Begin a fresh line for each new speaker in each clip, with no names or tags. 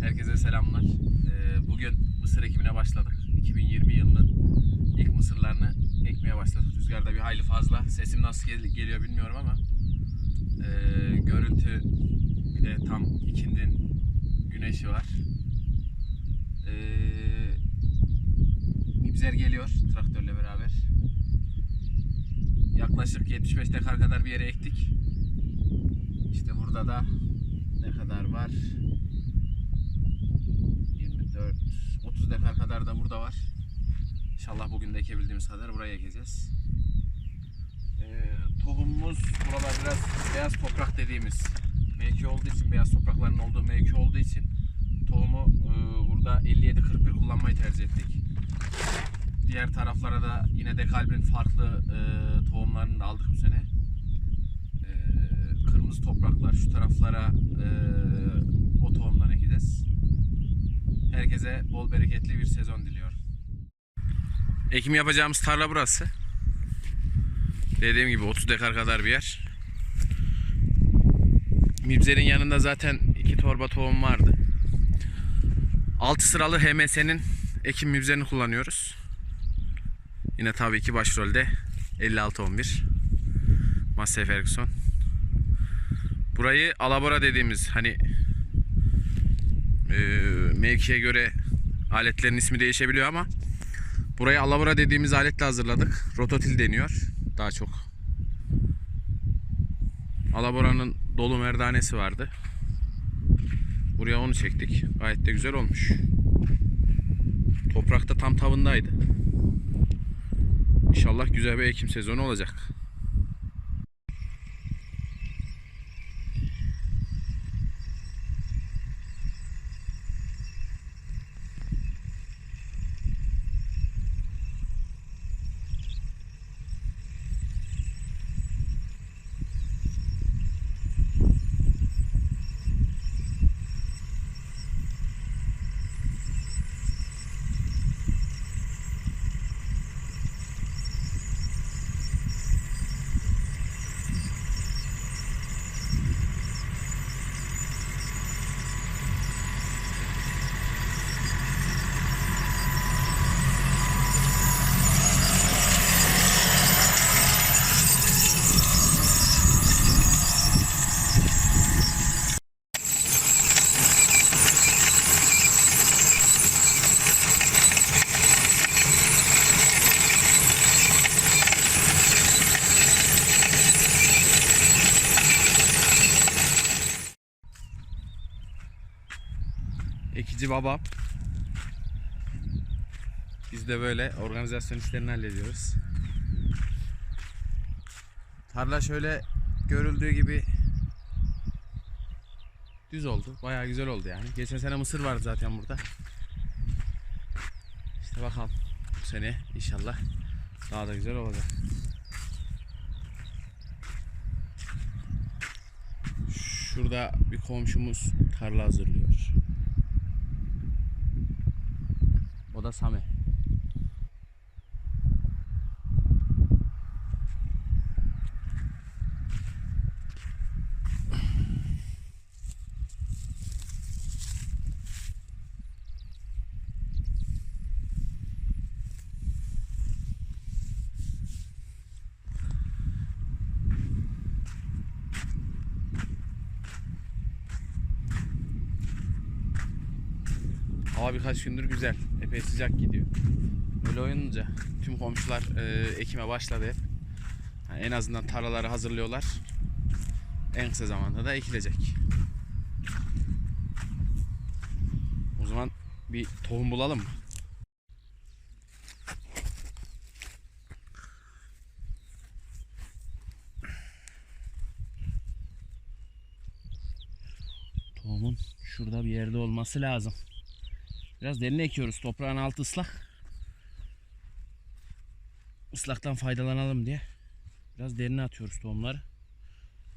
Herkese selamlar. Ee, Bugün mısır ekimine başladık. 2020 yılının ilk mısırlarını ekmeye başladık. Rüzgarda bir hayli fazla. Sesim nasıl gel- geliyor bilmiyorum ama ee, görüntü bir de tam ikindin güneşi var. Ee, Mibzer geliyor traktörle beraber. Yaklaşık 75 dekar kadar bir yere ektik. İşte burada da ne kadar var? 30 dekar kadar da burada var. İnşallah bugün de ekebildiğimiz kadar buraya ekeceğiz. Ee, tohumumuz buralar biraz beyaz toprak dediğimiz mevki olduğu için beyaz toprakların olduğu mevki olduğu için tohumu e, burada 57-41 kullanmayı tercih ettik. Diğer taraflara da yine dekalbin farklı e, tohumlarını da aldık bu sene. E, kırmızı topraklar şu taraflara e, o tohumdan ekeceğiz. Herkese bol bereketli bir sezon diliyorum. Ekim yapacağımız tarla burası. Dediğim gibi 30 dekar kadar bir yer. Mibzer'in yanında zaten iki torba tohum vardı. 6 sıralı HMS'nin ekim mibzerini kullanıyoruz. Yine tabii ki başrolde 5611 Massey Ferguson. Burayı alabora dediğimiz hani e, mevkiye göre aletlerin ismi değişebiliyor ama burayı alabora dediğimiz aletle hazırladık. Rototil deniyor daha çok. Alabora'nın dolu merdanesi vardı. Buraya onu çektik. Gayet de güzel olmuş. Toprakta tam tavındaydı. İnşallah güzel bir ekim sezonu olacak. Ekici baba. Biz de böyle organizasyon işlerini hallediyoruz. Tarla şöyle görüldüğü gibi düz oldu. Bayağı güzel oldu yani. Geçen sene mısır vardı zaten burada. İşte bakalım bu sene inşallah daha da güzel olacak. Şurada bir komşumuz tarla hazırlıyor. O da Sami. Hava birkaç gündür güzel. Epey sıcak gidiyor. Böyle oyunca tüm komşular e, ekime başladı hep. Yani en azından tarlaları hazırlıyorlar. En kısa zamanda da ekilecek. O zaman bir tohum bulalım mı? Tohumun şurada bir yerde olması lazım. Biraz derine ekiyoruz. Toprağın altı ıslak. Islaktan faydalanalım diye. Biraz derine atıyoruz tohumları.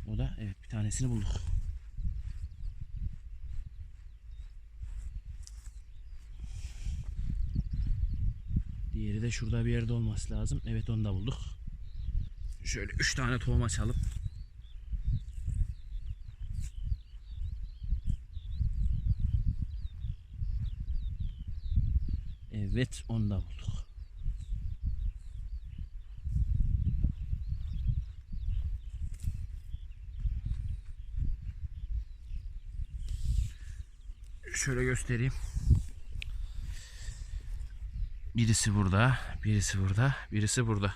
O da evet bir tanesini bulduk. Diğeri de şurada bir yerde olması lazım. Evet onu da bulduk. Şöyle 3 tane tohum açalım. Evet onu da bulduk. Şöyle göstereyim. Birisi burada, birisi burada, birisi burada.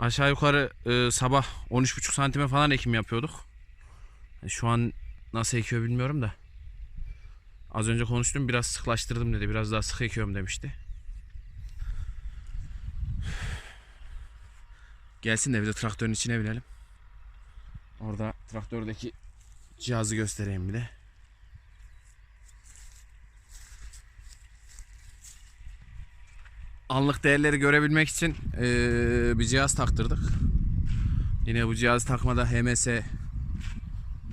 Aşağı yukarı e, sabah 13,5 santime falan ekim yapıyorduk. E, Şu an nasıl ekiyor bilmiyorum da. Az önce konuştum biraz sıklaştırdım dedi. Biraz daha sık ekiyorum demişti. Gelsin de bir de traktörün içine binelim. Orada traktördeki cihazı göstereyim bir de. Anlık değerleri görebilmek için eee, bir cihaz taktırdık. Yine bu cihaz takmada HMS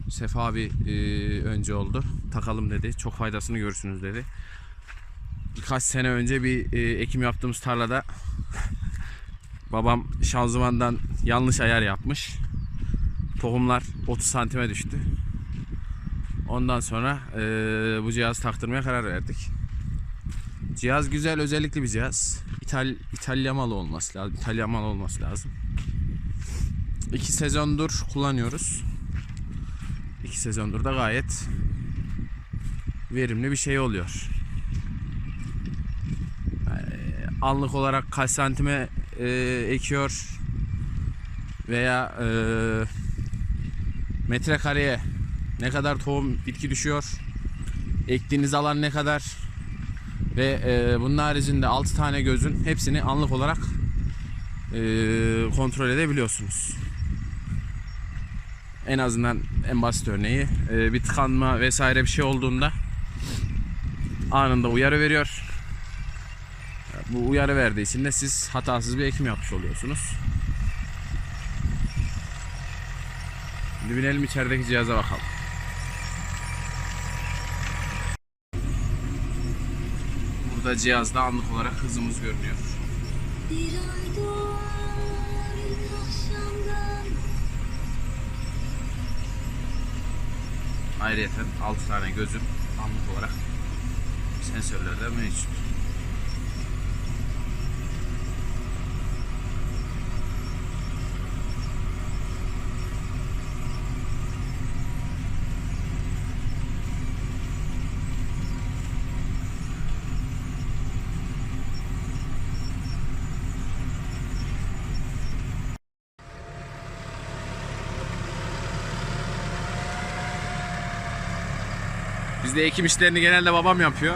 Sefa abi eee, önce oldu. Takalım dedi. Çok faydasını görürsünüz dedi. Birkaç sene önce bir eee, ekim yaptığımız tarlada babam şanzımandan yanlış ayar yapmış. Tohumlar 30 santime düştü. Ondan sonra eee, bu cihaz taktırmaya karar verdik. Cihaz güzel, özellikli bir cihaz. İtal İtalya malı olması lazım. İtalyan malı olması lazım. İki sezondur kullanıyoruz. İki sezondur da gayet verimli bir şey oluyor. Ee, anlık olarak kaç santime e, ekiyor veya e, metrekareye ne kadar tohum bitki düşüyor ektiğiniz alan ne kadar ve e, bunun haricinde 6 tane gözün hepsini anlık olarak e, kontrol edebiliyorsunuz. En azından en basit örneği e, bir tıkanma vesaire bir şey olduğunda anında uyarı veriyor. Bu uyarı verdiği için de siz hatasız bir ekim yapmış oluyorsunuz. Şimdi binelim içerideki cihaza bakalım. Burada cihazda anlık olarak hızımız görünüyor. Ayrıca 6 tane gözüm anlık olarak sensörlerde mevcut. Bizde ekim işlerini genelde babam yapıyor.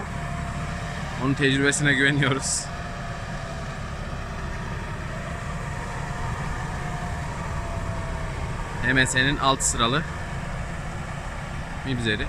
Onun tecrübesine güveniyoruz. MS'nin alt sıralı mibzeri.